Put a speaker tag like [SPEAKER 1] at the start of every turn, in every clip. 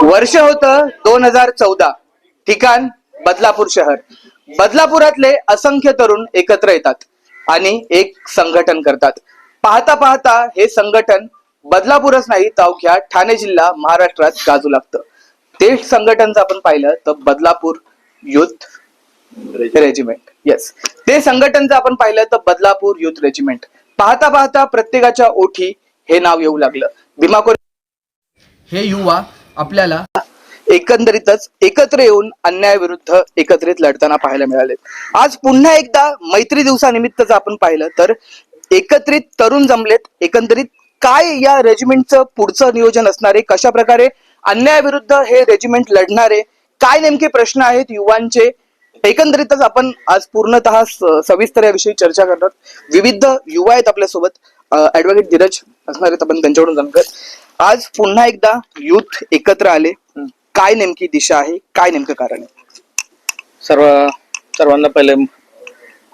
[SPEAKER 1] वर्ष होतं दोन हजार चौदा. ठिकाण बदलापूर शहर. बदलापुरातले असंख्य तरुण एकत्र येतात आणि एक संघटन करतात. पाहता पाहता हे संघटन बदलापूरच नाही तर अवघ्या ठाणे जिल्हा महाराष्ट्रात गाजू लागतं. ते संघटन जर आपण पाहिलं तर बदलापूर युथ रेजिमेंट. येस ते संघटन जर आपण पाहिलं तर बदलापूर युथ रेजिमेंट. पाहता पाहता प्रत्येकाच्या ओठी हे नाव येऊ लागलं. भीमाकोरे हे युवा आपल्याला एकंदरीतच एकत्र येऊन अन्यायाविरुद्ध एकत्रित लढताना पाहायला मिळाले. आज पुन्हा एकदा मैत्री दिवसानिमित्तच आपण पाहिलं तर एकत्रित तरुण जमलेत. एकंदरीत काय या रेजिमेंटचं पुढचं नियोजन असणारे कशा प्रकारे अन्यायाविरुद्ध हे रेजिमेंट लढणारे काय नेमके प्रश्न आहेत युवांचे? एकंदरीतच आपण आज पूर्णतः सविस्तर याविषयी चर्चा करणार विविध युवा आहेत आपल्यासोबत. ऍडव्होकेट धीरज असणार आहेत आपण त्यांच्याकडून जाणकर आज पुन्हा एकदा युथ एकत्र आले. काय नेमकी दिशा आहे? काय नेमकं कारण आहे?
[SPEAKER 2] सर्व सर्वांना पहिले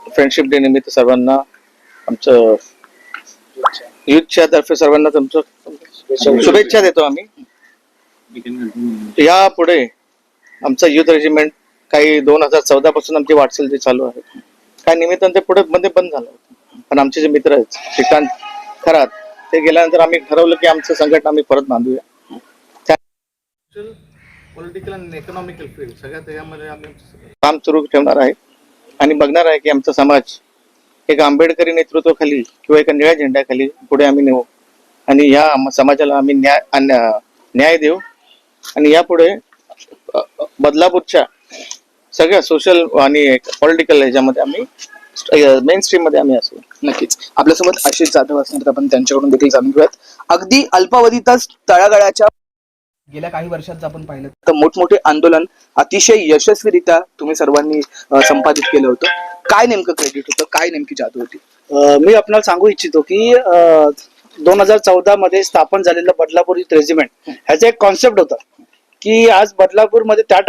[SPEAKER 2] फ्रेंडशिप डे निमित्त सर्वांना आमचं युथच्या तर्फे सर्वांना तुमचं शुभेच्छा देतो आम्ही. या पुढे आमचं युथ रेजिमेंट काही दोन हजार चौदा पासून आमची वाटचाल जी चालू आहे काय निमित्तानं ते पुढे मध्ये बंद झालं होतं. पण आमचे जे मित्र आहेत श्रीकांत खरात ते गेल्यानंतर आम्ही ठरवलं की आमचं संघटना आम्ही परत बांधूया. पॉलिटिकल आणि इकॉनॉमिकल फील्ड सगळ्या त्याच्यामध्ये आम्ही काम सुरू ठेवणार आहे आणि बघणार आहे की आमचा समाज एक आंबेडकरी नेतृत्वाखाली किंवा एका निळ्या झेंड्याखाली पुढे आम्ही नेऊ. आणि या समाजाला आम्ही न्याय न्याय देऊ. आणि यापुढे बदलापूरच्या सगळ्या सोशल आणि पॉलिटिकल ह्याच्यामध्ये आम्ही मेन स्ट्रीममध्ये आम्ही असू.
[SPEAKER 1] नक्कीच. आपल्यासोबत आशिष जाधव असणार आपण त्यांच्याकडून देखील जाणून घेऊयात. अगदी अल्पावधीतच तळागाळाच्या गेल्या काही वर्षात आपण पाहिलं तर मोठमोठे आंदोलन अतिशय यशस्वीरित्या तुम्ही सर्वांनी संपादित केलं होतं. काय नेमकं क्रेडिट होतं? काय नेमकी जादू होती?
[SPEAKER 3] मी आपल्याला सांगू इच्छितो की दोन हजार चौदा मध्ये स्थापन झालेलं बदलापूर रेजिमेंट ह्याचा एक कॉन्सेप्ट होता की आज बदलापूरमध्ये त्या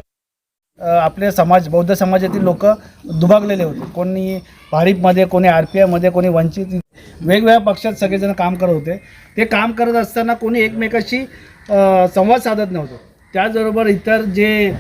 [SPEAKER 3] आपले समाज बौद्ध समाजातील लोक दुभागलेले होते. कोणी भारीपमध्ये कोणी आर पी आयमध्ये कोणी वंचित वेगवेगळ्या पक्षात सगळेजण काम करत होते. ते काम करत असताना कोणी एकमेकाशी संवाद साधत नव्हतं. त्याचबरोबर इतर जे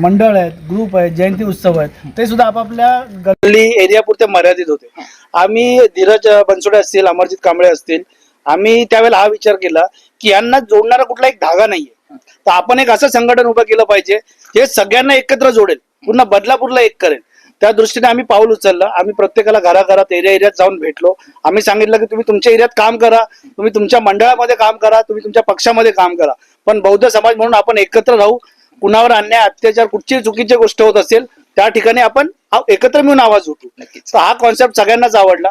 [SPEAKER 3] मंडळ आहेत ग्रुप आहेत जयंती उत्सव आहेत ते सुद्धा आपापल्या गल्ली एरियापुरते मर्यादित होते. आम्ही धीरज बनसोडे असतील अमरजित कांबळे असतील आम्ही त्यावेळेला हा विचार केला की यांना जोडणारा कुठला एक धागा नाही आहे तर आपण एक असं संघटन उभं केलं पाहिजे जे सगळ्यांना एकत्र जोडेल पुन्हा बदलापूरला एक करेल. त्या दृष्टीने आम्ही पाऊल उचललं आम्ही प्रत्येकाला घराघरात एरिया एरियात जाऊन भेटलो. आम्ही सांगितलं की तुम्ही तुमच्या एरियात काम करा तुम्ही तुमच्या मंडळामध्ये काम करा तुम्ही तुमच्या पक्षामध्ये काम करा. पण बौद्ध समाज म्हणून आपण एकत्र राहू कुणावर अन्याय अत्याचार कुठची चुकीची गोष्ट होत असेल त्या ठिकाणी आपण एकत्र मिळून आवाज उठू. तर हा कॉन्सेप्ट सगळ्यांनाच आवडला.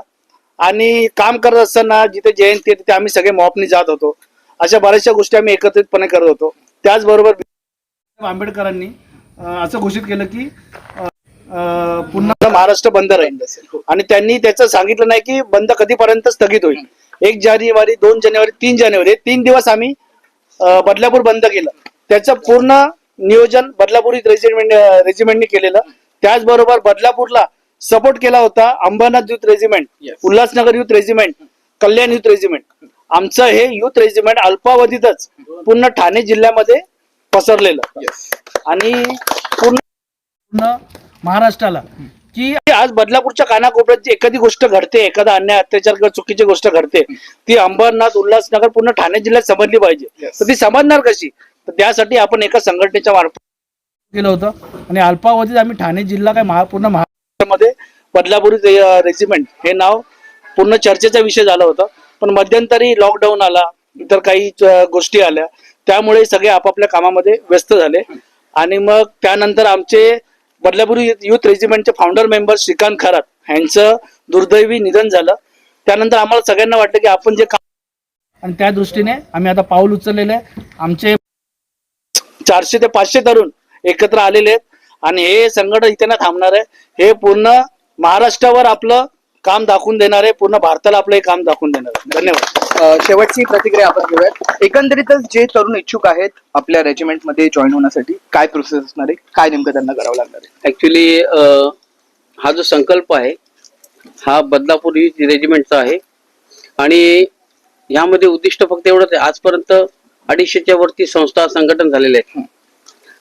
[SPEAKER 3] आणि काम करत असताना जिथे जयंती आहे तिथे आम्ही सगळे मॉपनी जात होतो. अशा बऱ्याचशा गोष्टी आम्ही एकत्रितपणे करत होतो. त्याचबरोबर आंबेडकरांनी असं घोषित केलं की पुन्हा महाराष्ट्र बंद राहील आणि त्यांनी त्याचं सांगितलं नाही की बंद कधीपर्यंत स्थगित होईल. एक जानेवारी दोन जानेवारी तीन जानेवारी हे तीन दिवस आम्ही बदलापूर बंद केलं. त्याचं पूर्ण नियोजन बदलापूर रेजिमेंट रेजिमेंटने केलेलं. त्याचबरोबर बदलापूरला सपोर्ट केला होता Ambernath Youth Regiment. Ulhasnagar Youth Regiment Kalyan Youth Regiment. आमचं हे युथ रेजिमेंट अल्पावधीतच पूर्ण ठाणे जिल्ह्यामध्ये पसरलेलं. आणि पूर्ण महाराष्ट्राला. की आज बदलापूरच्या कानाकोपऱ्यात जी एखादी गोष्ट घडते एखादा अन्याय अत्याचार किंवा चुकीची गोष्ट घडते ती अंबरनाथ उल्हासनगर पूर्ण ठाणे जिल्ह्यात समजली पाहिजे. तर ती समजणार कशी? तर त्यासाठी आपण एका संघटनेच्या मार्फत केलं होतं. आणि अल्पावधीत आम्ही ठाणे जिल्हा काय महा पूर्ण महाराष्ट्रामध्ये बदलापूर रेजिमेंट हे नाव पूर्ण चर्चेचा विषय झाला होता. पण मध्यंतरी लॉकडाऊन आला इतर काही गोष्टी आल्या. त्यामुळे सगळे आपापल्या कामामध्ये व्यस्त झाले. आणि मग त्यानंतर आमचे बदलापूर युथ रेजिमेंटचे फाउंडर मेंबर श्रीकांत खरात यांचं दुर्दैवी निधन झालं. त्यानंतर आम्हाला सगळ्यांना वाटलं की आपण जे काम आणि त्या दृष्टीने आम्ही आता पाऊल उचललेलं आहे. आमचे चारशे ते पाचशे तरुण एकत्र आलेले आहेत. आणि हे संघटन इथे ना थांबणार आहे. हे पूर्ण महाराष्ट्रावर आपलं काम दाखवून देणार आहे पूर्ण भारताला आपलं हे काम दाखवून देणार. आहे धन्यवाद.
[SPEAKER 1] अं, शेवटची प्रतिक्रिया आपण घेऊयात. एकंदरीतच जे तरुण इच्छुक आहेत आपल्या रेजिमेंटमध्ये जॉईन होण्यासाठी काय प्रोसेस असणार आहे? काय नेमकं त्यांना करावं लागणार आहे?
[SPEAKER 4] ऍक्च्युली हा जो संकल्प आहे हा बदलापूर रेजिमेंटचा आहे. आणि ह्यामध्ये उद्दिष्ट फक्त एवढंच आहे आजपर्यंत अडीचशेच्या वरती संस्था संघटन झालेले आहेत.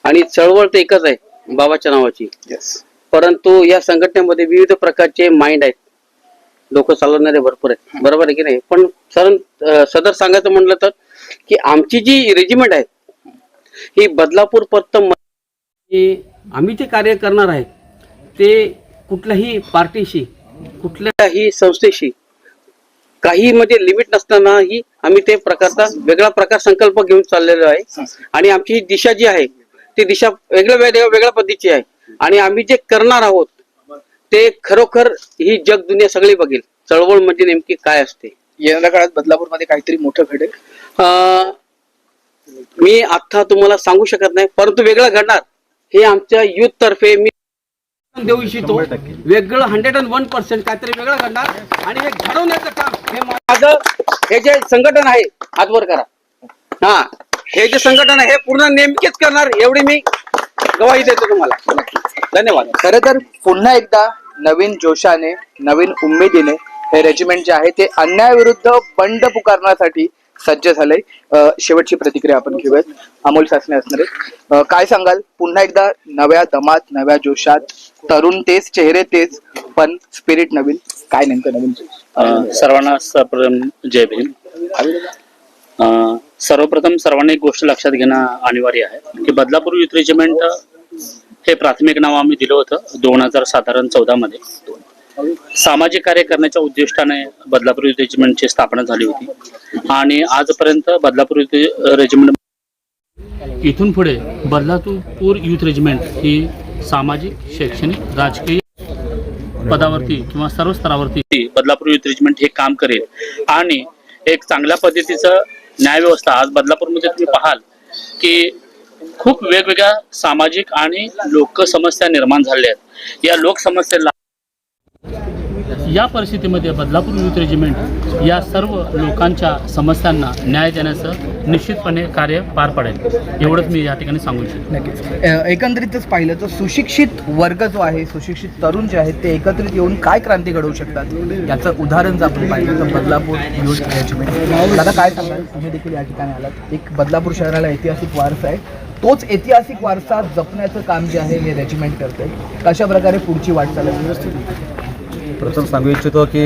[SPEAKER 4] आणि चळवळ तर एकच आहे बाबाच्या नावाची.
[SPEAKER 1] येस
[SPEAKER 4] परंतु या संघटनेमध्ये विविध प्रकारचे माइंड आहेत. डोकं चालवणारे भरपूर आहेत. बरोबर आहे की नाही? पण सर सदर सांगायचं म्हटलं तर की आमची जी रेजिमेंट आहे ही बदलापूर पत्तम आम्ही जे कार्य करणार आहे ते कुठल्याही पार्टीशी कुठल्याही संस्थेशी काही म्हणजे लिमिट नसतानाही आम्ही ते प्रकारचा वेगळा प्रकार संकल्प घेऊन चाललेलो आहे. आणि आमची दिशा जी आहे ती दिशा वेगळ्या वेगळ्या वेगळ्या पद्धतीची आहे. आणि आम्ही जे करणार आहोत ते खरोखर ही जग दुनिया सगळी बघेल. चळवळ म्हणजे नेमकी काय असते?
[SPEAKER 1] येणाऱ्या काळात बदलापूरमध्ये काहीतरी मोठं घडेल.
[SPEAKER 4] मी आता तुम्हाला सांगू शकत नाही परंतु वेगळं घडणार. हे आमच्या युथ तर्फे मी देऊ इच्छितो. वेगळं हंड्रेड अँड वन पर्सेंट काहीतरी वेगळं घडणार आणि हे घडवण्याचं काम हे माझं हे जे संघटन आहे हातवर करा. हा हे जे संघटन आहे हे पूर्ण नेमकेच करणार एवढी मी गवाही देतो तुम्हाला. धन्यवाद.
[SPEAKER 1] खरं तर पुन्हा एकदा नवीन जोशाने नवीन उमेदीने हे रेजिमेंट जे आहे ते अन्यायाविरुद्ध बंड पुकारण्यासाठी सज्ज झालंय शेवटची प्रतिक्रिया आपण घेऊयात. अमोल सासने असणार. काय सांगाल? पुन्हा एकदा नव्या दमात नव्या जोशात तरुण तेच चेहरे तेच पण स्पिरिट नवीन. काय नेमकं नवीन?
[SPEAKER 5] सर्वांना सर्वप्रथम जय भीम. सर्वप्रथम सर्वांनी एक गोष्ट लक्षात घेणं अनिवार्य आहे की बदलापूर युथ रेजिमेंट हे प्राथमिक नाव आम्ही दिलं होतं दोन हजार साधारण चौदा मध्ये सामाजिक कार्य करण्याच्या उद्दिष्टाने बदलापूर युथ रेजिमेंटची स्थापना झाली होती. आणि आजपर्यंत बदलापूर युथ रेजिमेंट इथून पुढे बदलापूर युथ रेजिमेंट ही सामाजिक शैक्षणिक राजकीय पदावरती किंवा सर्व स्तरावरती बदलापूर युथ रेजिमेंट हे काम करेल. आणि एक चांगल्या पद्धतीचं न्यायव्यवस्था आज बदलापूरमध्ये तुम्ही पाहाल की खूप वेगवेगळ्या सामाजिक आणि लोकसमस्या निर्माण झाल्या आहेत. या लोकसमस्येला या परिस्थितीमध्ये बदलापूर युथ रेजिमेंट या सर्व लोकांच्या समस्यांना न्याय देण्याचं निश्चितपणे कार्य पार पडेल. एवढंच मी या ठिकाणी सांगू इच्छितो.
[SPEAKER 1] नक्कीच. पाहिलं तर सुशिक्षित वर्ग जो आहे सुशिक्षित तरुण जे आहेत ते एकत्रित येऊन काय क्रांती घडवू शकतात? याचं उदाहरण जर आपण पाहिलं तर बदलापूर युथ रेजिमेंट. दादा काय सांगाल? तुम्ही देखील या ठिकाणी आलात. एक बदलापूर शहराला ऐतिहासिक वारसा आहे. तोच ऐतिहासिक वारसा जपण्याचं काम जे आहे हे रेजिमेंट करते कशा प्रकारे पुढची वाटचाल व्यवस्थित
[SPEAKER 6] प्रथम सांगू इच्छितो की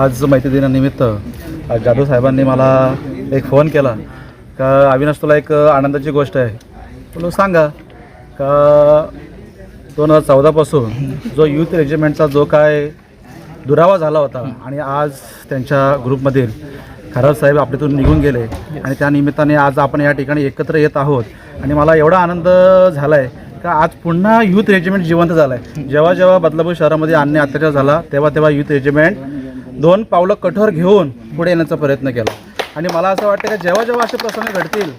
[SPEAKER 6] आज माहिती दिनानिमित्त आज जाधव साहेबांनी मला एक फोन केला. का अविनाश तुला एक आनंदाची गोष्ट आहे. बोलो सांगा. का दोन हजार चौदापासून जो युथ रेजिमेंटचा जो काय दुरावा झाला होता आणि आज त्यांच्या ग्रुपमधील खराब साहेब आपल्यातून निघून गेले आणि त्या निमित्ताने आज आपण या ठिकाणी एकत्र येत आहोत आणि मला एवढा आनंद झाला आहे का आज पुन्हा युथ रेजिमेंट जिवंत झालं आहे जेव्हा जेव्हा बदलापूर शहरामध्ये अन्य अत्याचार झाला तेव्हा तेव्हा युथ रेजिमेंट दोन पावलं कठोर घेऊन पुढे येण्याचा प्रयत्न केला. आणि मला असं वाटतं की जेव्हा जेव्हा असे प्रसंग घडतील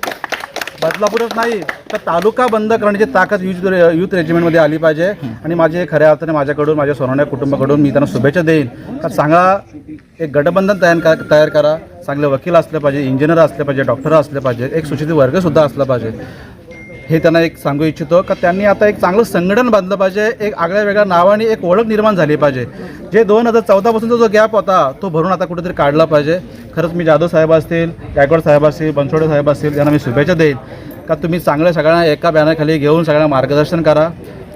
[SPEAKER 6] बदलापूरच नाही तर तालुका बंद करण्याची ताकद युथ युथ रेजिमेंटमध्ये आली पाहिजे. आणि माझे खऱ्या अर्थाने माझ्याकडून माझ्या सोनवण्या कुटुंबाकडून मी त्यांना शुभेच्छा देईन. का सांगा एक गटबंधन तयार का तयार करा. चांगले वकील असले पाहिजे इंजिनियर असले पाहिजे डॉक्टर असले पाहिजे एक सुशिक्षित वर्गसुद्धा असला पाहिजे. हे त्यांना एक सांगू इच्छितो का त्यांनी आता एक चांगलं संघटन बांधलं पाहिजे एक आगळ्या वेगळ्या नावाने एक ओळख निर्माण झाली पाहिजे. जे दोन हजार चौदापासूनचा जो गॅप होता तो भरून आता कुठेतरी काढला पाहिजे. खरंच मी जाधव साहेब असतील गायकवाड साहेब असतील बनसोडे साहेब असतील यांना मी शुभेच्छा देईन. का तुम्ही चांगल्या सगळ्यांना एका बॅनरखाली घेऊन सगळ्यांना मार्गदर्शन करा.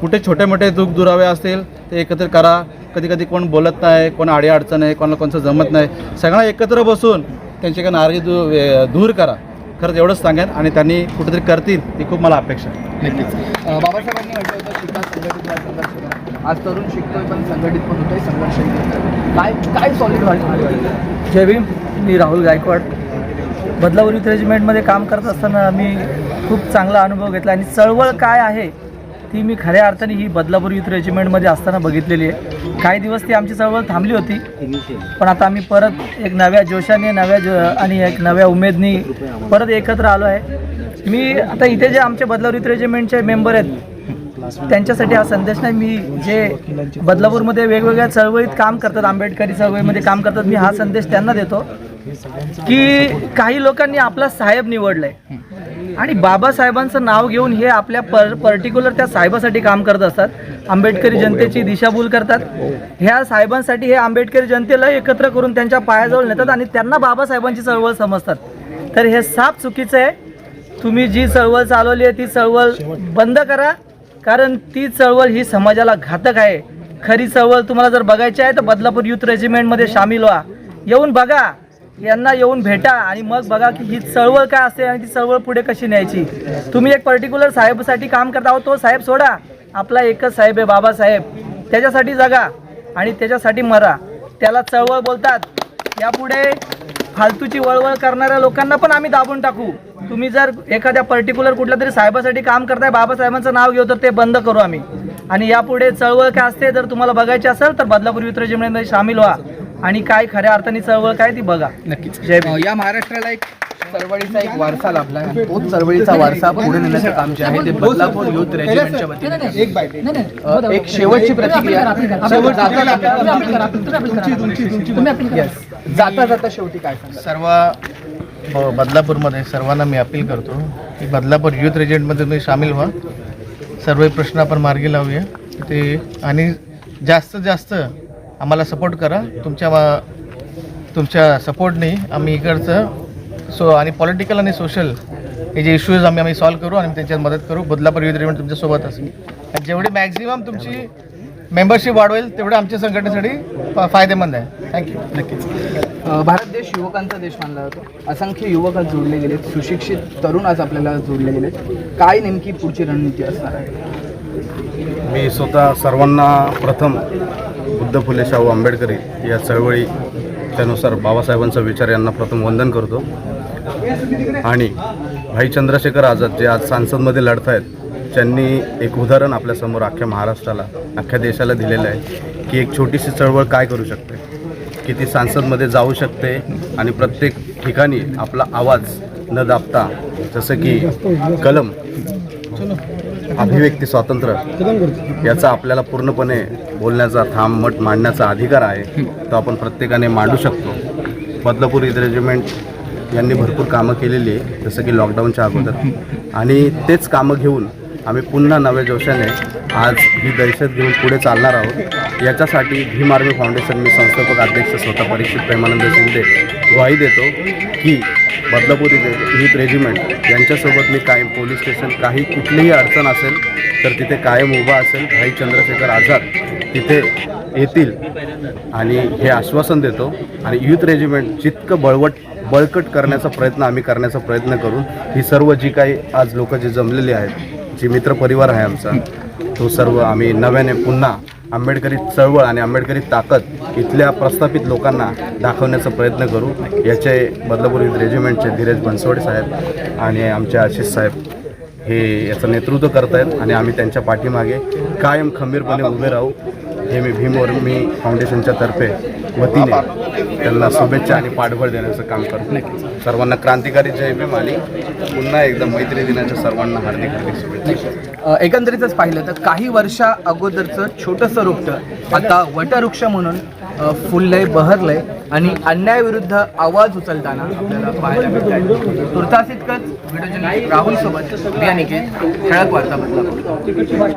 [SPEAKER 6] कुठे छोटे मोठे दुःख दुरावे असतील ते एकत्र करा. कधी कधी कोण बोलत नाही कोण आडी अडचण आहे कोणाला कोणचं जमत नाही. सगळ्यांना एकत्र बसून त्यांची काही नाराजी दू दूर करा. खरंच एवढंच सांगेन आणि त्यांनी कुठेतरी करतील ही खूप मला अपेक्षा आहे.
[SPEAKER 1] नक्कीच. बाबासाहेबांनी म्हटलं होतं शिका संघटित व्हा, संघर्ष करा. आज तरुण शिकतोय पण संघटित पण होतोय संघर्ष काय काय सॉलिड वाटतं?
[SPEAKER 7] जय भीम मी राहुल गायकवाड. बदलापूर युथ रेजिमेंटमध्ये काम करत असताना मी खूप चांगला अनुभव घेतला आणि चळवळ काय आहे ती मी खऱ्या अर्थाने ही बदलापूर युथ रेजिमेंटमध्ये असताना बघितलेली आहे. काही दिवस ती आमची चळवळ थांबली होती. पण आता आम्ही परत एक नव्या जोशाने नव्या जो आणि एक नव्या उमेदनी परत एकत्र आलो आहे. मी आता इथे जे आमचे बदलापूर युथ रेजिमेंटचे मेंबर आहेत त्यांच्यासाठी हा संदेश नाही. मी जे बदलापूरमध्ये वेगवेगळ्या चळवळीत काम करतात आंबेडकरी चळवळीमध्ये काम करतात मी हा संदेश त्यांना देतो की काही लोकांनी आपला साहेब निवडलाय. आणि बाबासाहेबांचं नाव घेऊन हे आपल्या पर पर्टिक्युलर त्या साहेबासाठी काम करत असतात. आंबेडकरी जनतेची दिशाभूल करतात. ह्या साहेबांसाठी हे आंबेडकरी जनतेला एकत्र करून त्यांच्या पायाजवळ नेतात आणि त्यांना बाबासाहेबांची चळवळ समजतात. तर हे साप चुकीचं आहे. तुम्ही जी चळवळ चालवली आहे ती चळवळ बंद करा. कारण ती चळवळ ही समाजाला घातक आहे. खरी चळवळ तुम्हाला जर बघायची आहे तर बदलापूर युथ रेजिमेंटमध्ये सामील व्हा. येऊन बघा. यांना येऊन भेटा आणि मग बघा की ही चळवळ काय असते आणि ती चळवळ पुढे कशी न्यायची. तुम्ही एक पर्टिक्युलर साहेबसाठी काम करता आहोत तो साहेब सोडा. आपला एकच साहेब आहे बाबासाहेब. त्याच्यासाठी जगा आणि त्याच्यासाठी मरा. त्याला चळवळ बोलतात. यापुढे फालतूची वळवळ करणाऱ्या लोकांना पण आम्ही दाबून टाकू. तुम्ही जर एखाद्या पर्टिक्युलर कुठल्या तरी साहेबासाठी काम करताय बाबासाहेबांचं नाव घेऊ तर ते बंद करू आम्ही. आणि यापुढे चळवळ काय असते जर तुम्हाला बघायची असेल तर बदलापूर युथ रेजिमेंटमध्ये सामील व्हा. आणि काय खऱ्या अर्थाने चळवळ काय ती बघा.
[SPEAKER 1] नक्कीच.
[SPEAKER 7] जय भीम.
[SPEAKER 1] अं, या महाराष्ट्राला एक चळवळीचा एक वारसा लाभला. आहे. तोच चळवळीचा वारसा पुढे नेण्याचं काम जे आहे ते बदलापूर युथ रेजिमेंटच्या वतीने अं, एक शेवटची प्रतिक्रिया. शेवट जाता जाता- Yes. जाता जाता शेवटी काय?
[SPEAKER 8] सर्व ब- बदलापूरमध्ये सर्वांना मी अपील करतो की बदलापूर युथ रेजिमेंटमध्ये तुम्ही सामील व्हा. सर्व प्रश्न आपण मार्गी लावूया. ते आणि जास्तीत जास्त आम्हाला सपोर्ट करा. तुमच्या वा- तुमच्या सपोर्टने आम्ही इकडचं सो आणि पॉलिटिकल आणि सोशल हे जे इश्यूज आम्ही आम्ही सॉल्व्ह करू आणि त्याच्यात मदत करू. बदलापूर युथ रेजिमेंट तुमच्यासोबत असेल. आणि जेवढी मॅक्झिमम तुमची मेंबरशिप वाढवेल तेवढं आमच्या संघटनेसाठी फा- फायदेमंद आहे. थँक्यू
[SPEAKER 1] नक्कीच. भारत देश युवकांचा देश मानला जातो. असंख्य युवक आज जोडले गेलेत. सुशिक्षित तरुण आज आपल्याला जोडले गेलेत. काय नेमकी पुढची रणनीती असणार आहे?
[SPEAKER 9] मी स्वतः सर्वांना प्रथम बुद्ध फुले शाहू आंबेडकरी या चळवळी त्यानुसार बाबासाहेबांचा विचार यांना प्रथम वंदन करतो. आणि भाई चंद्रशेखर आझाद जे आज सांसदमध्ये लढत आहेत त्यांनी एक उदाहरण आपल्यासमोर अख्ख्या महाराष्ट्राला अख्ख्या देशाला दिलेलं आहे की एक छोटीशी चळवळ काय करू शकते? की ती सांसदमध्ये जाऊ शकते? आणि प्रत्येक ठिकाणी आपला आवाज न दाबता जसं की कलम अभिव्यक्ती स्वातंत्र्य याचा आपल्याला पूर्णपणे बोलण्याचा थांब मठ मांडण्याचा अधिकार आहे तो आपण प्रत्येकाने मांडू शकतो. बदलापूर इथं रेजिमेंट यांनी भरपूर कामं केलेली आहे जसं की लॉकडाऊनच्या अगोदर. आणि तेच कामं घेऊन आम्ही पुन्हा नव्या जोशाने आज ही दहशत घेऊन पुढे चालणार आहोत. याच्यासाठी भीम आर्मी फाउंडेशन मी संस्थापक अध्यक्ष स्वतः परीक्षित प्रेमानंद शिंदे ग्वाही देतो की बदलापूर युथ रेजिमेंट यांच्यासोबत मी कायम पोलीस स्टेशन काही कुठलीही अडचण असेल तर तिथे कायम उभा असेल. भाई चंद्रशेखर आझाद तिथे येतील आणि हे आश्वासन देतो. आणि युथ रेजिमेंट जितकं बळवट बळकट करण्याचा प्रयत्न आम्ही करण्याचा प्रयत्न करून ही सर्व जी काही आज लोक जे जमलेली आहेत जी मित्रपरिवार आहे आमचा. तो सर्व आम्ही नव्याने पुन्हा आंबेडकरी चळवळ आणि आंबेडकरी ताकद इथल्या प्रस्थापित लोकांना दाखवण्याचा प्रयत्न करू. याचे बदलापूर रेजिमेंटचे धीरज बनसोडे साहेब आणि आमचे आशिष साहेब हे याचं नेतृत्व करत आहेत आणि आम्ही त्यांच्या पाठीमागे कायम खंबीरपणे उभे राहू. हे मी भीमवर्मी फाउंडेशनच्या तर्फे वतीने त्यांना शुभेच्छा आणि पाठबळ देण्याचं काम करतो. सर्वांना क्रांतिकारी जय भीम आणि पुन्हा एकदा मैत्री दिनाच्या सर्वांना हार्दिक हार्दिक शुभेच्छा.
[SPEAKER 1] एकंदरीतच पाहिलं तर काही वर्षा अगोदरचं छोटंसं रोपटं आता वटवृक्ष म्हणून फुललंय बहरलंय आणि अन्यायाविरुद्ध आवाज उचलताना आपल्याला पाहायला मिळत आहे तुर्तास इतकंच. व्हिडिओ राहुल सोबत ठळक वार्ता बदलापूर